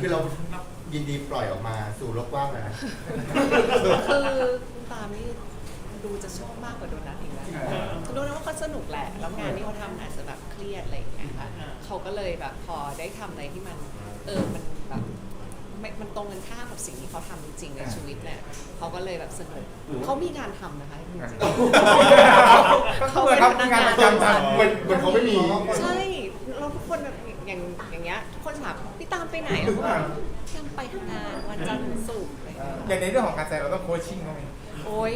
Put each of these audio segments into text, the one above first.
คือเรายินดีปล่อยออกมาสู่โลกกว้างเลยนะ คือตามนี่ดูจะชอบมากกว่าโดนัทอีกนะโดนัทว่าเขาสนุกแหละ แล้วงานที่เขาทำอาจจะแบบเครียดอะไรอย่างเงี้ยค่ะเขาก็เลยแบบพอได้ทำอะไรที่มันเออมันแบบไม่มันตรงกันข้ามกับสิ่งที่เขาทำจริงๆในชีวิตเนี่ยเขาก็เลยแบบสนุกเขามีงานทำนะคะจริงๆเขาเหมือนทำงานประจำบริษัทเหมือนเหมือนเขาไม่มี ใช่เราทุกคนแบบอย่างอย่างเงี้ยทุกคนถามพี่ตาม ไปไหนแล้วก็บอกยังไปทำงานวันจันทร์ถึงศุกร์อะไรอย่างเงี้ย อย่างในเรื่องของการแสดงเราต้องโคชชิ่งเขาไหม โอ้ย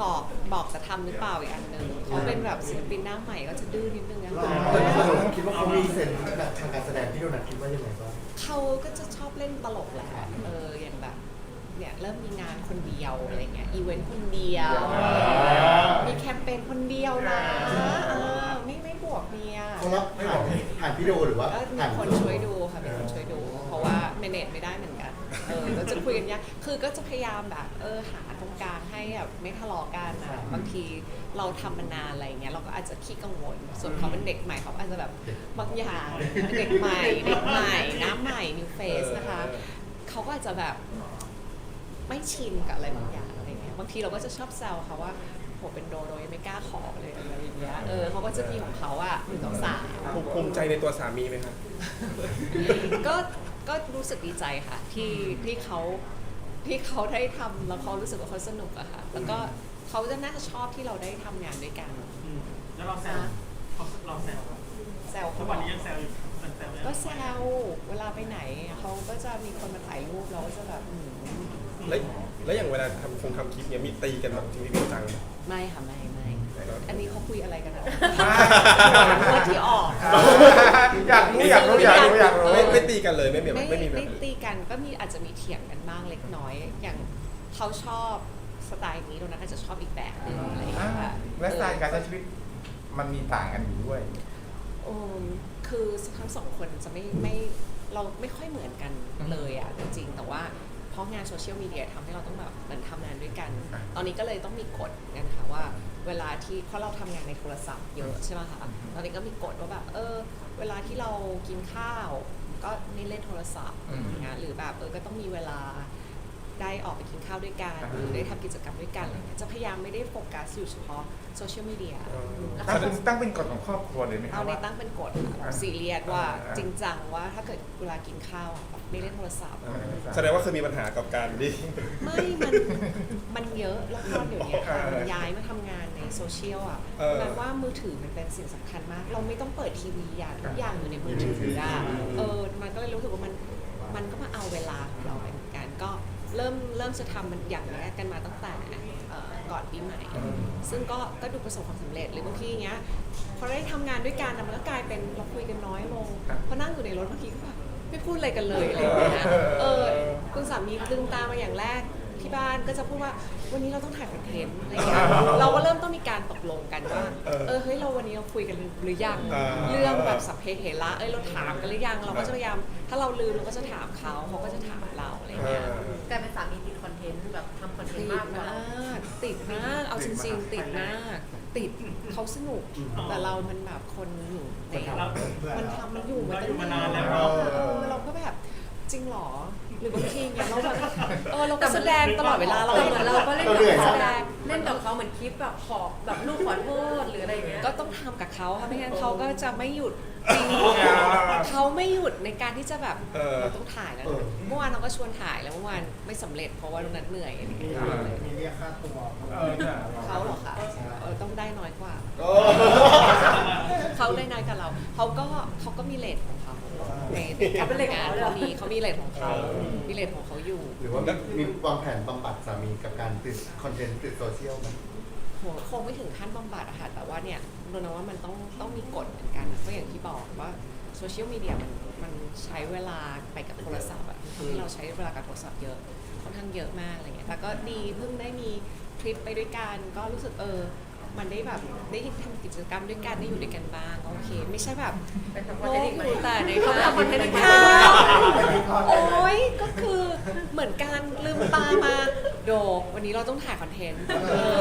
บอกบอกจะทำหรือเปล่าอีกอันหนึ่งเขาเป็นแบบศิลปินหน้าใหม่ก็จะดื้อนิดนึงอะค่ะแต่เราคิดว่าเขามีเซนส์แบบทางการแสดงที่โดนัทคิดว่ายังไงบ้าง เขาก็จะชอบเล่นตลกแหละเอออย่างแบบเนี่ยเริ่มมีงานคนเดียวอะไรเงี้ยอีเวนต์คนเดียวมีแคมเปญคนเดียวนะเออไม่ไม่บวกเมียเขารับผ่านผ่านวิดีโอหรือว่าก็มีผ่านคนช่วยดูค่ะมีคนช่วยดู เพราะว่าเมเนจไม่ได้เหมือนกันเออก็จะคุยกันยากคือก็จะพยายามแบบเออหาตรงกลางให้แบบไม่ทะเลาะกันนะบางทีเราทำมานานอะไรอย่างเงี้ยเราก็อาจจะขี้กังวล ส่วนเขาเป็นเด็กใหม่เขาอาจจะแบบบางอย่างเด็กใหม่เด็กใหม่น้ำใหม่ new face นะคะเขาก็อาจจะแบบ ไม่ชินกับอะไรบางอย่างอะไรเงี้ยบางทีเราก็จะชอบแซวเขาว่าโหเป็นโดโดยังไม่กล้าขอเลยอะไรอย่างเงี้ยเออเขาก็จะมีของเขาอะหนึ่งสองสามภูมิภูมิใจในตัวสามีไหมครับก็ ก็รู้สึกดีใจค่ะที่ที่เขาที่เขาได้ทำแล้วเขารู้สึกว่าเขาสนุกอะค่ะแล้วก็เขาจะน่าจะชอบที่เราได้ทำงานด้วยกัน อืมแล้วเราแซวเขาเราแซวแซวทุเขากบวัอนกนี้ยังแซวอยู่ยังแซวยังก็แซวเวลาไปไหนเขาก็จะมีคนมาถ่ายรูปเราก็จะแบบอืมแล้วแล้วอย่างเวลาทำคงทำคลิปเนี้ยมีตีกันแบบจริงๆจังไหมไม่ค่ะไม่ไม่ครับ อันนี้เขาคุยอะไรกันอะไม่ว่าที่ออก อยากรู้อยากรู้อยากรู้อยากรู้ ไม่ไม่ตีกันเลยไม่มีไม่ไม่มีแบไม่บตีกันก็มีอาจจะมีเถียงกันบ้างเล็กน้อย อย่างเขาชอบสไตล์นี้โดนัทอาจจะชอบอีกแบบหนึงอะไรอย่างเงี้ยค่ะและสไตล์การใช้ชีวิตมันมีต่างกันอยู่ด้วยเออคือทั้งสองคนจะไม่ไม่เราไม่ค่อยเหมือนกันเลยอะจริงๆแต่ว่า เพราะงานโซเชียลมีเดียทำให้เราต้องแบบเหมือนทำงานด้วยกันอะตอนนี้ก็เลยต้องมีกฎกันค่ะว่า เวลาที่เพราะเราทำงานในโทรศัพท์เยอะใช่ไหมคะตอนนี้ก็มีกฎว่าแบบเออ เวลาที่เรากินข้าว ก็ไม่เล่นโทรศัพท์อืมอย่างเงี้ยหรือแบบเออก็ต้องมีเวลา ได้ออกไปกินข้าวด้วยกันอ่าหรือได้ทำกิจกรรมด้วยกันอะไรเงี้ยจะพยายามไม่ได้โฟกัสอยู่เฉพาะโซเชียลมีเดียตั้งเป็นตั้งเป็นกฎของครอบครัวเลยไหมครัเอาบในว่า ตั้งเป็นกฎค่ะอ่าซีเรียสว่าอ่าจริงจังว่าถ้าเกิดเวลากินข้าวอะไม่เล่นโทรศัพท์ แสดงว่าเคยมีปัญหากับการที่ไม่มันมันเยอะแล้วก็เดี๋ยวนี้ค่ะเออมันย้ายมาทำงานในโซเชียลอะเออแปลว่ามือถือมันเป็นสิ่งสำคัญมาก เราไม่ต้องเปิดทีวีอย่างทุกอย่างอยู่ในมือถืออะเออมันก็เลยรู้สึกว่ามันมันก็มาเอาเวลาของเราไปเหมือนกันก็ เริ่มเริ่มจะทำมันอย่างแรกกันมาตั้งแต่เอ่อก่อนปีใหม่ ซึ่งก็ก็ดูประสบความสำเร็จหรือบางทีอย่างเงี้ยพอได้ทำงานด้วยกันแต่มันก็กลายเป็นเราคุยกันน้อยลงครับพอนั่งอยู่ในรถบางทีก็แบบไม่พูดอะไรกันเลยอะไรอย่างเงี้ยเออคุณสามีลืมตามาอย่างแรก ที่บ้านก็จะพูดว่าวันนี้เราต้องถ่ายคอนเทนต์อะไรเงี้ยเราก็เริ่มต้องมีการตกลงกันว่าเออเฮ้ยเราวันนี้เราคุยกันหรือยังอ่าเรื่องแบบสัพเพเหระเอ้ยเราถามกันหรือยังเราก็จะพยายาม ถ้าเราลืมเราก็จะถามเขาเขาก็จะถามเราอะไรเงี้ย กลายเป็นสามีติดคอนเทนต์แบบทำคอนเทนติต์ดมากกว่า มากติดมาก เอาจริงๆ ติดมาก ติดเขาสนุก แต่เรามันแบบคนอยู่ในมันทำมันอยู่มาตั้งนานแล้วเออเราก็แบบจริงเหรอ หรือบางทีเนี่ยเราแบบเออเราก็แสดงตลอดเวลาเราแต่เหมือนเราก็เล่นเรากับเหนื่อยเขาแสดงเล่นกับเขาเหมือนคลิปแบบขอแบบลูกขอโทษหรืออะไรอย่างเงี้ยก็ต้องทำกับเขาค่ะไม่งั้นเขาก็จะไม่หยุดจริงเขาไม่หยุดในการที่จะแบบเออเราต้องถ่ายแล้วนะเมื่อวานเราก็ชวนถ่ายแล้วเมื่อวานไม่สำเร็จเพราะว่าตรงนั้นเหนื่อยอะไรอย่างเงี้ยมีเรียกค่าตัวเออเนี่ยเขาเหรอคะเออต้องได้น้อยกว่าก็เขาได้น้อยกับเรา เขาก็เขาก็มีเลทของเขา ในในการทำงานเขามีเขามีเลทของเขามีเลทของเขาอยู่ หรือว่ามีวางแผนบำบัดสามีกับการติดคอนเทนต์ติดโซเชียลไหมโหคงไม่ถึงขั้นบำบัดอะค่ะ แต่ว่าเนี่ยโดนว่ามันต้องต้องมีกฎเหมือนกันเพราะอย่างที่บอกว่าโซเชียลมีเดียมันมันใช้เวลาไปกับโทรศัพท์อะทำให้เราใช้เวลากับโทรศัพท์เยอะค่อนข้างเยอะมากอะไรเงี้ยแต่ก็ดีเพิ่งได้มีทริปไปด้วยกันก็รู้สึกเออ มันได้แบบได้ทำกิจกรรมด้วยกันได้อยู่ด้วยกันบ้างก็โอเค ไม่ใช่แบบเป็นทำคอนโอ้เทนต์อีกไหมอยู่แต่ในเขาข้าวทำคอนเทนต์อีกไหมข้าวโอ้ยก็คือเหมือนการลืมตามาโดวันนี้เราต้องถ่ายคอนเทนต์เออ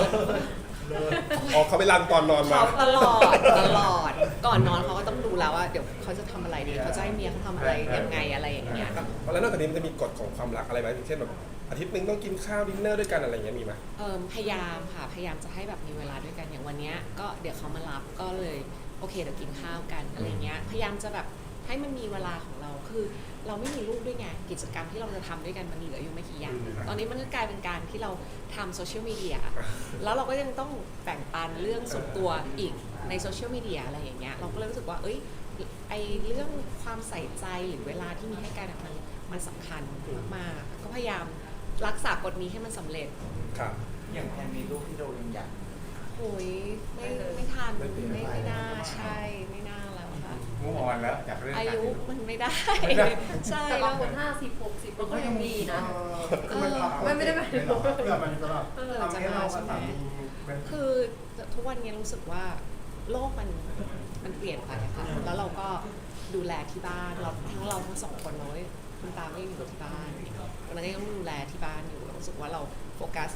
อ๋อเขาไปรันตอนนอนมา เขาตลอดตลอด ก่อนนอนเขาก็ต้องรู้แล้วว่าเดี๋ยวเขาจะทำอะไรดีเขาจะให้เมียเขาทำอะไรยังไงอะไรอย่างเงี้ย แล้วนอกจากนี้มันจะมีกฎของความรักอะไรไหมอย่างเช่นแบบ อาทิตย์หนึ่งต้องกินข้าวดินเนอร์ด้วยกันอะไรอย่างเงี้ยมีไหมเอิ่มพยายามค่ะ พยายามจะให้แบบมีเวลาด้วยกันอย่างวันเนี้ยก็เดี๋ยวเขามารับก็เลยโอเคเดี๋ยวกินข้าวกันอะไรเงี้ยพยายามจะแบบให้มันมีเวลาของเราคือ เราไม่มีลูกด้วยไงกิจกรรมที่เราจะทำด้วยกันมันเหลืออยู่ไม่กี่อย่าง ตอนนี้มันก็กลายเป็นการที่เราทำโซเชียลมีเดียแล้วเราก็ยังต้องแบ่งปันเรื่องส่วนตัวอีกในโซเชียลมีเดียอะไรอย่างเงี้ยเราก็เลยรู้สึกว่าเอ้ยไอเรื่องความใส่ใจหรือเวลาที่มีให้กันอะมันมันสำคัญมากๆก็พยายาม รักษากฎนี้ให้มันสำเร็จครับ อย่างแพนมีลูกที่โดยังอยากโอ้ยไม่ไม่ทันไม่ไม่น่าใช่ไม่น่าแล้วค่ะ มูฟออนแล้วจากเรื่องอาการยุมันไม่ได้ ไม่ได้ ใช่แต่แล้บาวงคนห้าสิบหกสิบก็ยังดีนะคือมันไม่ไม่ได้หมายถึง เพื่อมันสำหรับเออทำจะให้มาเราใช่ไหมสามีเป็น คือทุกวันนี้รู้สึกว่าโลกมันมันเปลี่ยนไปอะค่ะ แล้วเราก็ดูแลที่บ้านเราทั้งเราทั้งสองคนเลย คุณตาไม่อยู่ที่บ้านวันนั้นก็ยังดูแลที่บ้านอยู่เรารู้สึกว่าเราโฟกัส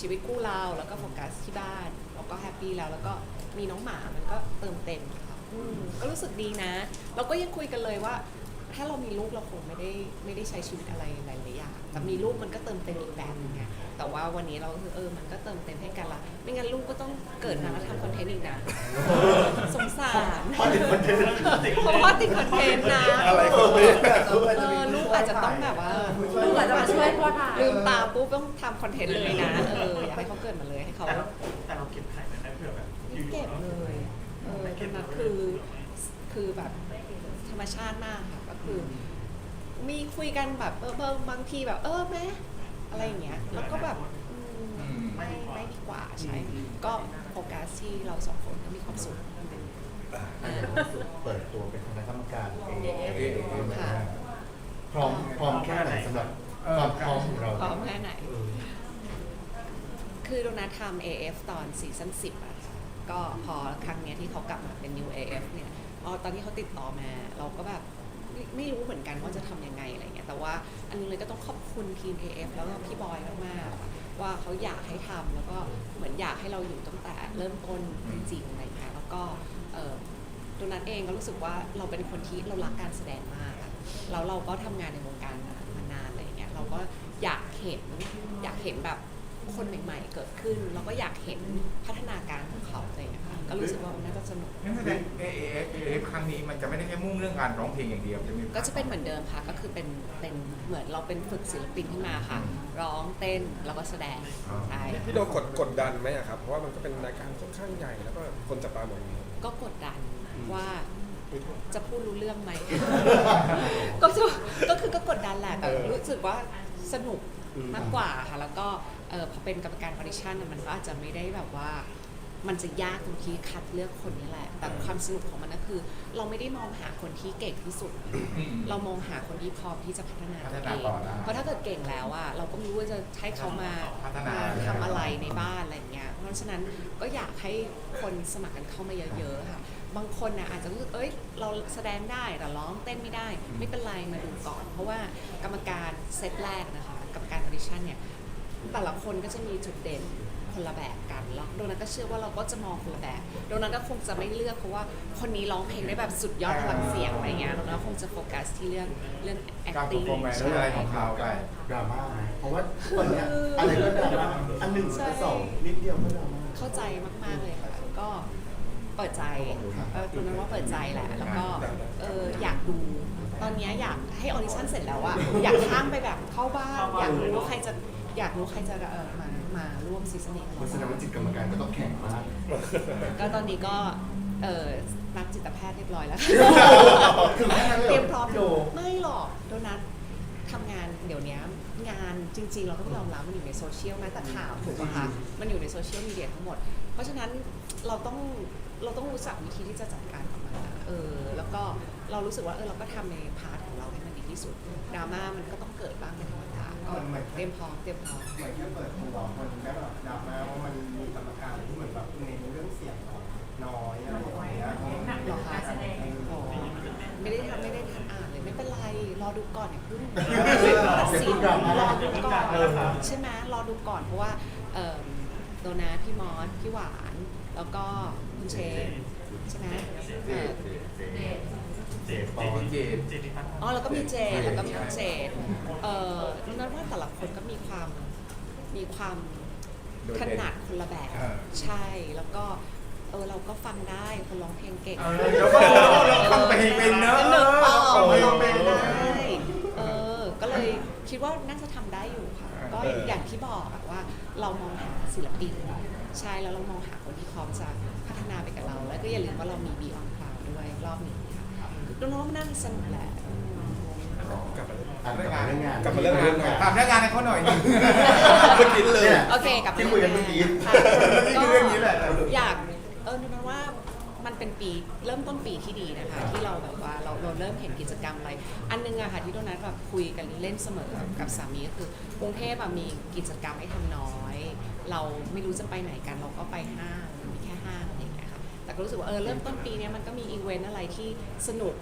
ชีวิตคู่เราแล้วก็โฟกัสที่บ้านเราก็แฮปปี้แล้วแล้วก็มีน้องหมามันก็เติมเต็มค่ะอืมก็รู้สึกดีนะ เราก็ยังคุยกันเลยว่า ถ้าเรามีลูกเราคงไม่ได้ไม่ได้ใช้ชีวิตอะไรหลายๆอย่างแต่มีลูกมันก็เติมเต็มอีกแบบนึงไงแต่ว่าวันนี้เราก็คือเออมันก็เติมเต็มให้กันละไม่งั้นลูกก็ต้องเกิดมาแล้วทำคอนเทนต์อีกนะสงสารพอถึงคอนเทนต์เพราะว่าติดคอนเทนต์นะอะไรของพี่เออลูกอาจจะต้องแบบว่าลูกอาจจะมาช่วยพ่อถ่ายลืมตาปุ๊บต้องทำคอนเทนต์เลยนะเอออยากให้เขาเกิดมาเลยให้เขาแต่เราแต่เราเก็บไข่ไว้ได้เผื่อแบบไม่เก็บเลยเออตรงนั้นคือ คือแบบธรรมชาติมากค่ะก็คือ มีคุยกันแบบเออเออบางทีแบบ เออแม่อะไรอย่างเงี้ยแล้วก็แบบอืมไม่ไม่ดีกว่าใช่ก็โฟกัสที่เราสองคนก็มีความสุข เปิดตัวเป็นคณะกรรมการเอค่ะพร้อมพร้อมแค่ไหนสำหรับความพร้อมของเราพร้อมแค่ไหน เออคือโดนัททำ AF ตอนซีซั่น10อะค่ะก็พอครั้งเนี้ยที่เขากลับมาเป็น New AF เนี่ย อ๋อตอนที่เขาติดต่อมาเราก็แบบไม่ไม่รู้เหมือนกันว่าจะทำยังไงอะไรเงี้ยแต่ว่าอันนึงเลยก็ต้องขอบคุณทีม AF แล้วก็พี่บอยมากๆว่าเขาอยากให้ทำแล้วก็เหมือนอยากให้เราอยู่ตั้งแต่เริ่มต้นจริงๆอะไรเงี้ยแล้วก็เอ่อโดนัทเองก็รู้สึกว่าเราเป็นคนที่เรารักการแสดงมากอะแล้วเราก็ทำงานในวงการมานานอะไรเงี้ย เราก็อยากเห็นอยากเห็นแบบคนใหม่ๆ เกิดขึ้นแล้วก็อยากเห็นพัฒนาการของเขาอะไรอย่างเงี้ยค่ะก็รู้สึกว่ามันน่าจะสนุก งั้นแสดงเอเอฟเอฟค รั้งนี้มันจะไม่ได้แค่มุ่งเรื่องการร้องเพลงอย่างเดียวจะมีก็จะเป็นเหมือนเดิมค่ะ ก็คือเป็นเป็นเหมือนเราเป็นฝึกศิลปินขึ้นมาค่ะ ร้องเต้นแล้วก็แสดงใช่พี่โดกดกดดันไหมอะครับ เพราะว่ามันก็เป็นรายการค่อนข้างใหญ่แล้วก็คนจับตามองอยู่ก็กดดันว่าจะพูดรู้เรื่องไหม ก็จะก็คือก็กดดันแหละแต่เออรู้สึกว่าสนุกมากกว่าค่ะ แล้วก็เออพอเป็นกรรมการออดิชั่นน่ะมันก็อาจจะไม่ได้แบบว่า มันจะยากตรงที่คัดเลือกคนนี้แหละ แต่ความสนุกของมันก็คือ เราไม่ได้มองหาคนที่เก่งที่สุดอืมเรามองหาคนที่พร้อมที่จะพัฒนาตัวพัฒนาเองต่อได้เพราะถ้าเกิดเก่งแล้วอะเราก็ไม่รู้ว่าจะให้เขามาพัฒนามาทำอะไรในบ้านอะไรอย่างเงี้ย เพราะฉะนั้นก็อยากให้คนสมัครกันเข้ามาเยอะๆค่ะ บางคนน่ะอาจจะรู้สึกเอ้ย เราแสดงได้แต่ร้องเต้นไม่ได้ ไม่เป็นไรมาดูก่อน เพราะว่ากรรมการเซตแรกนะคะ กรรมการออดิชั่นเนี่ย แต่ละคนก็จะมีจุดเด่น คนละแบบกันแล้วโดนัทก็เชื่อว่าเราก็จะมองคนละแบบโดนัทก็คงจะไม่เลือกเพราะว่าคนนี้ร้องเพลงได้แบบสุดยอดพลังเสียงอะไรเงี้ยโดนัทคงจะโฟกัสที่เรื่องเรื่อง การ acting โปรโมทอะไรของเขาไปดราม่าไหมเพราะว่าทุกวันเนี้ยอะไรก็ดราม่าอันหนึ่งใช่อันสองนิดเดียวก็ดราม่า เข้าใจมาก ๆ เลยค่ะ ก็เปิดใจเออคุณนั้นว่าเปิดใจแหละ แล้วก็เอออยากดู ตอนเนี้ยอยากให้ออดิชั่นเสร็จแล้วอะอยากข้ามไปแบบเข้าบ้าน อยากรู้ว่าใครจะ อยากรู้ใครจะเออมามาร่วมซีซั่นนี้กับเพราะฉะนั้นเราจิตกรรมการก็ต้องแข่งมาก ก็ตอนนี้ก็เออนัดจิตแพทย์เรียบร้อยแล้วถึงแค่นั้นเลยเหรอ เตรียมพร้อมโดไม่หรอกโดนัททำงานเดี๋ยวนี้งานจริง ๆ เราต้องยอมรับมันอยู่ในโซเชียลแม้แต่ข่าวถูกปะคะมันอยู่ในโซเชียลมีเดียทั้งหมด เพราะฉะนั้นเราต้องเราต้องรู้จักวิธีที่จะจัดการกับมันอะเออแล้วก็เรารู้สึกว่าเออเราก็ทำในพาร์ทของเราให้มันดีที่ สุดดราม่ามันก็ต้องเกิดบ้างเป็นธรรมดาก็เตรียมพร้อมเตรียมพร้อม เหมือนแค่เปิดตัวคนแค่แบบดราม่าว่ามันมีกรรมการที่เหมือนแบบเน้นเรื่องเสียงน้อยอะไรอย่างเงี้ยหรอคะอ๋อไม่ได้ทำไม่ได้ทันอ่านเลยไม่เป็นไรรอดูก่อนอย่าเพิ่งตัดสินรอดูก่อนใช่ไหมรอดูก่อนเพราะว่าเอิ่มโดนัทพี่มอสพี่หวาน แล้วก็คุณเชฟใช่ไหม เออเจดปอเจดเจดนิพัฒน์อ๋อแล้วก็มีเจดแล้วก็มีน้องเจดเออนั่นว่าแต่ละคนก็มีความมีความโดดถเด่น นัดคนละแบบอ่า ใช่แล้วก็เออเราก็ฟังได้คนร้องเพลงเก่ง เออเดี๋ยวก็เราฟังเพลงเป็นเนอะก็นึกออกเออร้องเพลงได้ เออ ก็เลยคิดว่าน่าจะทำได้อยู่ค่ะ ก็เออออย่างที่บอกอะว่าเรามองหาศิลปินใช่แล้วเรามองหาคนที่พร้อมจะพัฒนาไปกับเรา แล้วก็อย่าลืมว่าเรามี Beyond Cloud ด้วยรอบนี้ค่ะดู น้องมันน่าจะสนุกแหละกลับมาเลยอะกลับมาเรื่องงานกลับมาเรื่องงานหน่อยถามเรื่องงานให้เขาหน่อยหนึง เมื่อกี้เลยโอเคกลับมาที่คุยกันเมื่อกี้ค่ะนี่คือเรื่องนี้แหละ อยากเออนึกว่ามันเป็นปีเริ่มต้นปีที่ดีนะคะ ที่เราแบบว่าเราเราเริ่มเห็นกิจกรรมอะไร อันนึงอะค่ะที่โดนัทแบบคุยกันเล่นเสมอกับสามีก็คือกรุงเทพอะมีกิจกรรมให้ทำน้อย เราไม่รู้จะไปไหนกันเราก็ไปห้าง แต่ก็รู้สึกว่าเออเริ่มต้นปีเนี้ยมันก็มีอีเวนต์อะไรที่สนุก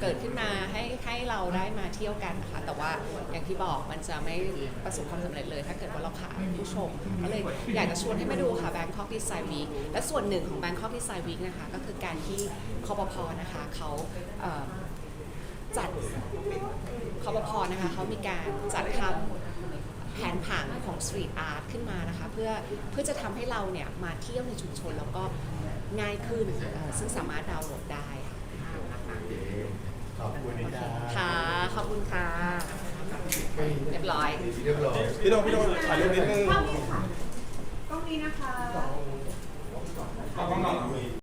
เกิดขึ้นมาให้ให้เราได้มาเที่ยวกันนะคะแต่ว่าอย่างที่บอกมันจะไม่ประสบความสำเร็จเลย ถ้าเกิดว่าเราขาดผู้ชมก็เลยอยากจะชวนให้มาดูค่ะ Bangkok Design Week และส่วนหนึ่งของ Bangkok Design Week นะคะ ก็คือการที่คอปพนะคะเขาเอ่อจัดคอปพนะคะเขามีการจัดทำ แผนผังของสตรีทอาร์ตขึ้นมานะคะเพื่อเพื่อจะทำให้เราเนี่ยมาเที่ยวในชุมชนแล้วก็ง่ายขึ้นเอ่อซึ่งสามารถดาวน์โหลดได้ค่ะขอบคุณนะจ๊ะค่ะ ขอบคุณค่ะ เรียบร้อย เรียบร้อยพี่โดมพี่โดมถ่ายรูปนิดนึงกล้องนี้นะคะ เอากล้องหน่อย